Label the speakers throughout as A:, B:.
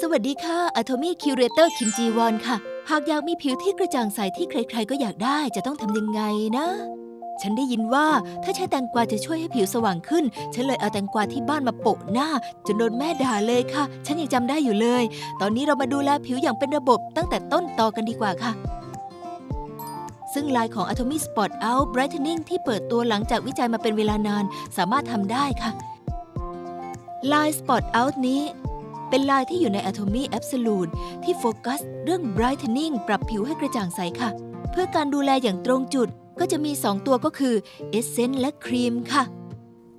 A: สวัสดีค่ะ a t o m y Curator คิมจีวอนค่ะ หากอยากมีผิวที่กระจ่างใสที่ใครๆ ก็อยากได้จะต้องทำยังไงนะ ฉันได้ยินว่าถ้าใช้แตงกวาจะช่วยให้ผิวสว่างขึ้น ฉันเลยเอาแตงกวาที่บ้านมาโปะหน้า จนโดนแม่ด่าเลยค่ะ ฉันยังจำได้อยู่เลย ตอนนี้เรามาดูแลผิวอย่างเป็นระบบตั้งแต่ต้นตอกันดีกว่าค่ะซึ่งลายของ Atomy Spot Out Brightening ที่เปิดตัวหลังจากวิจัยมาเป็นเวลานาน สามารถทำได้ค่ะ ลาย Spot Out นี้ เป็นลายที่อยู่ใน Atomy Absolute ที่โฟกัสเรื่อง brightening ปรับผิวให้กระจ่างใสค่ะ เพื่อการดูแลอย่างตรงจุดก็จะมี 2 ตัวก็คือ Essence และครีมค่ะ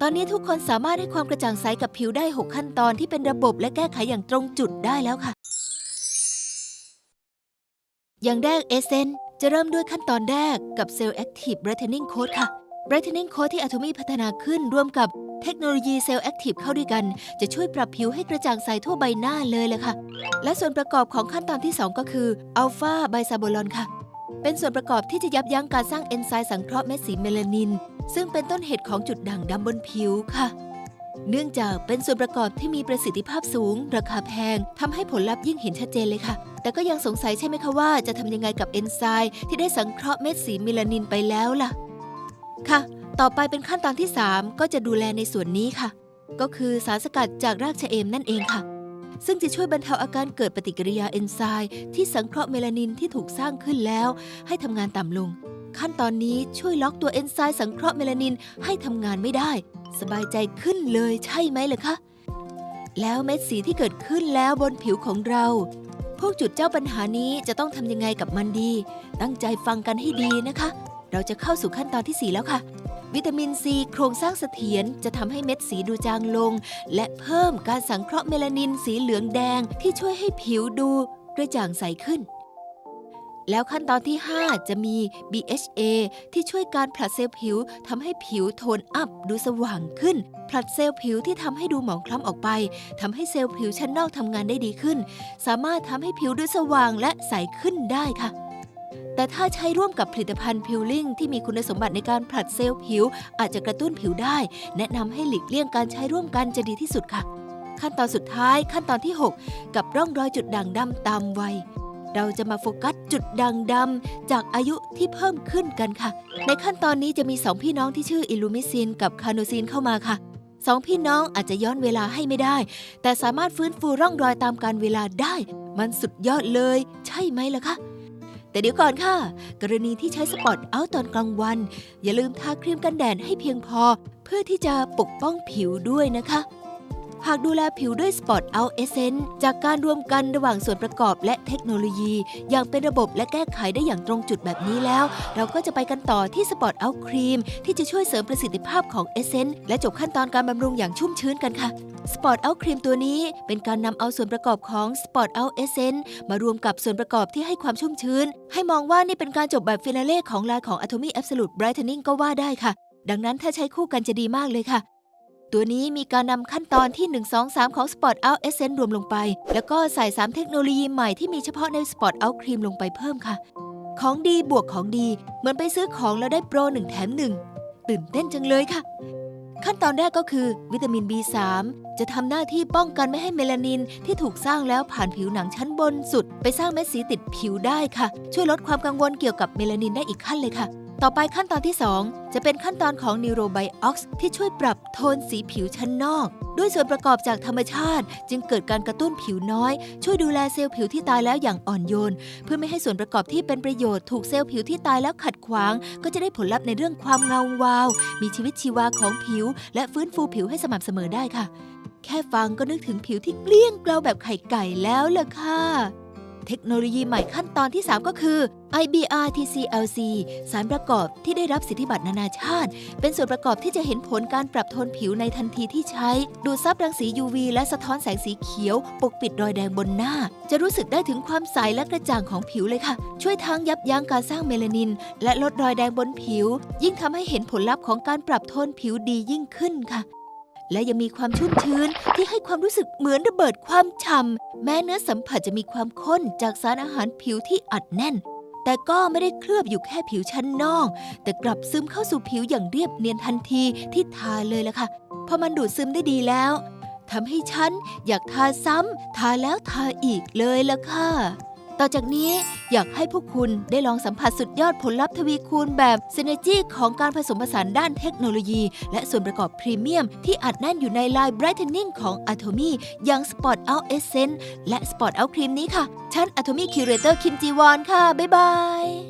A: ตอนนี้ทุกคนสามารถให้ความกระจ่างใสกับผิวได้ 6 ขั้นตอนที่เป็นระบบและแก้ไขอย่างตรงจุดได้แล้วค่ะ อย่างแรก Essence จะเริ่มด้วยขั้นตอนแรกกับ Cell Active Brightening Coat ค่ะ Brightening Coat ที่ Atomy พัฒนาขึ้นร่วมกับเทคโนโลยี Cell Active เข้าด้วยกัน จะช่วยปรับผิวให้กระจ่างใสทั่วใบหน้าเลยเลยค่ะ และส่วนประกอบของขั้นตอนที่ 2 ก็คืออัลฟาไบซาโบลอนค่ะ เป็นส่วนประกอบที่จะยับยั้งการสร้างเอนไซม์สังเคราะห์เม็ดสีเมลานิน ซึ่งเป็นต้นเหตุของจุดด่างดำบนผิวค่ะ เนื่องจากเป็นส่วนประกอบที่มีประสิทธิภาพสูง ราคาแพงทำให้ผลลัพธ์ยิ่งเห็นชัดเจนเลยค่ะ แต่ก็ยังสงสัยใช่ไหมคะว่าจะทำยังไงกับเอนไซม์ที่ได้สังเคราะห์เม็ดสีเมลานินไปแล้วล่ะ ค่ะ ต่อไปเป็นขั้นตอนที่ 3 ก็จะดูแลในส่วนนี้ค่ะ ก็คือสารสกัดจากรากชะเอมนั่นเองค่ะ ซึ่งจะช่วยบรรเทาอาการเกิดปฏิกิริยาเอนไซม์ที่สังเคราะห์เมลานินที่ถูกสร้างขึ้นแล้ว ให้ทำงานต่ำลง ขั้นตอนนี้ช่วยล็อกตัวเอนไซม์สังเคราะห์เมลานินให้ทำงานไม่ได้ สบายใจขึ้นเลยใช่ไหมล่ะคะแล้วเม็ดสีที่เกิดขึ้นแล้วบนผิวของเรา พวกจุดเจ้าปัญหานี้จะต้องทำยังไงกับมันดี ตั้งใจฟังกันให้ดีนะคะ เราจะเข้าสู่ขั้นตอนที่ 4 แล้วค่ะ วิตามินซีโครงสร้างเสถียรจะทำให้เม็ดสีดูจางลง และเพิ่มการสังเคราะห์เมลานินสีเหลืองแดงที่ช่วยให้ผิวดูกระจ่างใสขึ้นแล้วขั้นตอนที่ 5 จะมี BHA ที่ช่วยการผลัดเซลล์ผิวทำให้ผิวโทนอัพดูสว่างขึ้น ผลัดเซลล์ผิวที่ทำให้ดูหมองคล้ำออกไปทำให้เซลล์ผิวชั้นนอกทำงานได้ดีขึ้น สามารถทำให้ผิวดูสว่างและใสขึ้นได้ค่ะ แต่ถ้าใช้ร่วมกับผลิตภัณฑ์พิลลิ่งที่มีคุณสมบัติในการผลัดเซลล์ผิว อาจจะกระตุ้นผิวได้ แนะนำให้หลีกเลี่ยงการใช้ร่วมกันจะดีที่สุดค่ะ ขั้นตอนสุดท้ายขั้นตอนที่ 6 กับร่องรอยจุดด่างดำตามวัยเราจะมาโฟกัสจุดด่างดำจากอายุที่เพิ่มขึ้นกันค่ะ ในขั้นตอนนี้จะมีสองพี่น้องที่ชื่ออิลูมิซินกับคาโนซินเข้ามาค่ะสองพี่น้องอาจจะย้อนเวลาให้ไม่ได้ แต่สามารถฟื้นฟูร่องรอยตามการเวลาได้ มันสุดยอดเลย ใช่ไหมล่ะคะ แต่เดี๋ยวก่อนค่ะ กรณีที่ใช้สปอตเอาท์ตอนกลางวัน อย่าลืมทาครีมกันแดดให้เพียงพอ เพื่อที่จะปกป้องผิวด้วยนะคะ หากดูแลผิวด้วย Spot Out Essence จากการรวมกันระหว่างส่วนประกอบและเทคโนโลยี อย่างเป็นระบบและแก้ไขได้อย่างตรงจุดแบบนี้แล้ว เราก็จะไปกันต่อที่ Spot Out Cream ที่จะช่วยเสริมประสิทธิภาพของ Essence และจบขั้นตอนการบำรุงอย่างชุ่มชื้นกันค่ะ Spot Out Cream ตัวนี้เป็นการนำเอาส่วนประกอบของ Spot Out Essence มารวมกับส่วนประกอบที่ให้ความชุ่มชื้น ให้มองว่านี่เป็นการจบแบบฟินาเล่ของลายของ Atomy Absolute Brightening ก็ว่าได้ค่ะ ดังนั้นถ้าใช้คู่กันจะดีมากเลยค่ะ ตัวนี้มีการนำขั้นตอนที่ 1 2 3 ของ Spot Out Essence รวมลงไป แล้วก็ใส่ 3 เทคโนโลยีใหม่ที่มีเฉพาะใน Spot Out Cream ลงไปเพิ่มค่ะ ของดีบวกของดี เหมือนไปซื้อของแล้วได้โปร1แถม1ตื่นเต้นจังเลยค่ะ ขั้นตอนแรกก็คือ วิตามิน B3 จะทำหน้าที่ป้องกันไม่ให้เมลานินที่ถูกสร้างแล้วผ่านผิวหนังชั้นบนสุด ไปสร้างเม็ดสีติดผิวได้ค่ะ ช่วยลดความกังวลเกี่ยวกับเมลานินได้อีกขั้นเลยค่ะ ต่อไปขั้นตอนที่ 2 จะเป็นขั้นตอนของ Neurobiox ที่ช่วยปรับโทนสีผิวชั้นนอก ด้วยส่วนประกอบจากธรรมชาติ จึงเกิดการกระตุ้นผิวน้อย ช่วยดูแลเซลล์ผิวที่ตายแล้วอย่างอ่อนโยน เพื่อไม่ให้ส่วนประกอบที่เป็นประโยชน์ถูกเซลล์ผิวที่ตายแล้วขัดขวาง ก็จะได้ผลลัพธ์ในเรื่องความเงาวาว มีชีวิตชีวาของผิว และฟื้นฟูผิวให้สม่ำเสมอได้ค่ะ แค่ฟังก็นึกถึงผิวที่เกลี้ยงเกลาแบบไข่ไก่แล้วล่ะค่ะ เทคโนโลยีใหม่ขั้นตอนที่ 3 ก็คือ IBR TCLC สารประกอบที่ได้รับสิทธิบัตรนานาชาติ เป็นส่วนประกอบที่จะเห็นผลการปรับโทนผิวในทันทีที่ใช้ ดูดซับรังสี UV และสะท้อนแสงสีเขียว ปกปิดรอยแดงบนหน้า จะรู้สึกได้ถึงความใสและกระจ่างของผิวเลยค่ะ ช่วยทั้งยับยั้งการสร้างเมลานิน และลดรอยแดงบนผิว ยิ่งทำให้เห็นผลลัพธ์ของการปรับโทนผิวดียิ่งขึ้นค่ะ และยังมีความชุ่มชื้นที่ให้ความรู้สึกเหมือนระเบิดความฉ่ำแม้เนื้อสัมผัสจะมีความข้นจากสารอาหารผิวที่อัดแน่น แต่ก็ไม่ได้เคลือบอยู่แค่ผิวชั้นนอก แต่กลับซึมเข้าสู่ผิวอย่างเรียบเนียนทันทีที่ทาเลยล่ะค่ะพอมันดูดซึมได้ดีแล้วทำให้ฉันอยากทาซ้ำทาแล้วทาอีกเลยล่ะค่ะ ต่อจากนี้อยากให้พวกคุณได้ลองสัมผัสสุดยอดผลลัพธ์ทวีคูณแบบซ n นจี้ของการผสมผสานด้านเทคโนโลยี และส่วนประกอบพรีเมียม ที่อัดแน่นอยู่ในลาย Brightening ของ Atomy อย่าง Spot Out Essence และ Spot Out Cream นี้ค่ะฉัน Atomy Curator คิมจีวอนค่ะ บ๊ายบาย